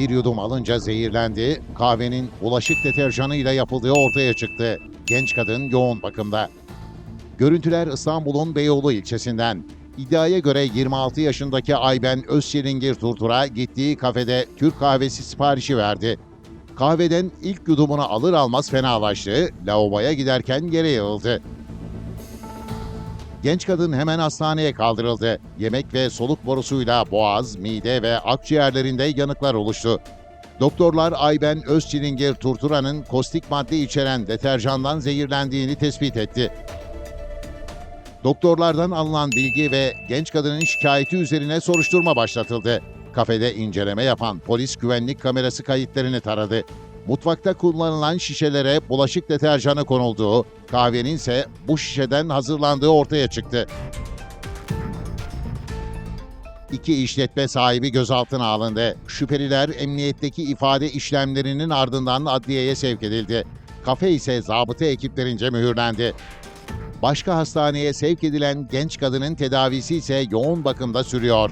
Bir yudum alınca zehirlendi, kahvenin bulaşık deterjanıyla yapıldığı ortaya çıktı. Genç kadın yoğun bakımda. Görüntüler İstanbul'un Beyoğlu ilçesinden. İddiaya göre 26 yaşındaki Ayben Özçelingir Turtur'a gittiği kafede Türk kahvesi siparişi verdi. Kahveden ilk yudumunu alır almaz fenalaştı, lavaboya giderken yere yığıldı. Genç kadın hemen hastaneye kaldırıldı. Yemek ve soluk borusuyla boğaz, mide ve akciğerlerinde yanıklar oluştu. Doktorlar Ayben Özçilingir Turtura'nın kostik madde içeren deterjandan zehirlendiğini tespit etti. Doktorlardan alınan bilgi ve genç kadının şikayeti üzerine soruşturma başlatıldı. Kafede inceleme yapan polis güvenlik kamerası kayıtlarını taradı. Mutfakta kullanılan şişelere bulaşık deterjanı konulduğu, kahvenin ise bu şişeden hazırlandığı ortaya çıktı. İki işletme sahibi gözaltına alındı. Şüpheliler emniyetteki ifade işlemlerinin ardından adliyeye sevk edildi. Kafe ise zabıta ekiplerince mühürlendi. Başka hastaneye sevk edilen genç kadının tedavisi ise yoğun bakımda sürüyor.